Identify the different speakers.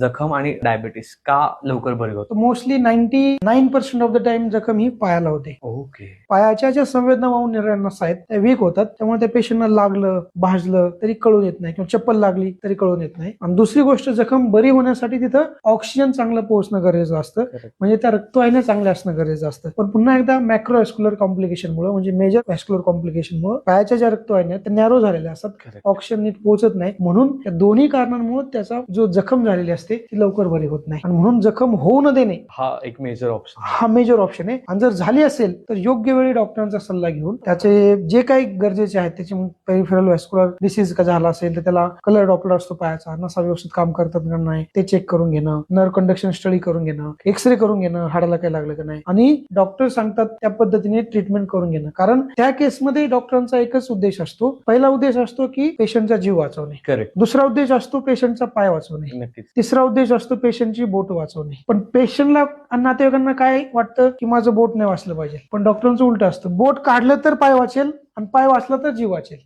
Speaker 1: जखम आणि डायबिटीस का लवकर बरे होतो
Speaker 2: mostly ninety nine percent of the time जखम ही पायाला होते.
Speaker 1: ओके
Speaker 2: पायाच्या ज्या संवेदना वाहून निर्णय आहेत त्या वीक होतात. त्यामुळे त्या पेशंटला लागलं भाजलं तरी कळून येत नाही किंवा चप्पल लागली तरी कळून येत नाही. आणि दुसरी गोष्ट जखम बरी होण्यासाठी तिथं ऑक्सिजन चांगलं पोहोचणं गरजेचं असतं. म्हणजे त्या रक्तवाहिन्या चांगल्या असणं गरजेचं असतं. पण पुन्हा एकदा मॅक्रोवॅस्क्युलर कॉम्प्लिकेशनमुळे म्हणजे मेजर वॅस्क्युलर कॉम्प्लिकेशनमुळे पायाच्या ज्या रक्तवाहिन्या त्या नॅरो झालेल्या असतात. ऑक्सिजन नीट पोहोचत नाही. म्हणून या दोन्ही कारणांमुळे त्याचा जो जखम झालेली असते ती लवकर बरी होत नाही. आणि म्हणून जखम होऊ न देणे
Speaker 1: हा एक मेजर ऑप्शन
Speaker 2: हा मेजर ऑप्शन आहे. आणि जर झाली असेल तर योग्य वेळी डॉक्टरांचा सल्ला घेऊन त्याचे जे काही गरजेचे आहेत त्याचे पेरिफेरल वॅस्क्युलर डिसीज का झाला असेल तर त्याला कलर डॉपलर असतो पायाचा. नसा व्यवस्थित काम करतात का नाही ते चेक करून घेणं नर्व कंडक्शन स्टडी करून घेणं एक्सरे करून घेणं हाडाला काही लागलं का नाही. आणि डॉक्टर सांगतात त्या पद्धतीने ट्रीटमेंट करून घेणं. कारण त्या केसमध्ये डॉक्टरांचा एकच उद्देश असतो. पहिला उद्देश असतो की पेशंटचा जीव वाचवणे.
Speaker 1: करेक्ट
Speaker 2: दुसरा उद्देश असतो पेशंटचा पाय वाचवणे.
Speaker 1: नक्कीच.
Speaker 2: तिसरा उद्देश असतो पेशंटची बोट वाचवणे. पण पेशंटला आणि नातेवाईकांना काय वाटतं की माझं बोट नाही वाचलं पाहिजे? पण डॉक्टरांचं उलट असतं. बोट काढलं तर पाय वाचेल आणि पाय वाचला तर जीव वाचेल.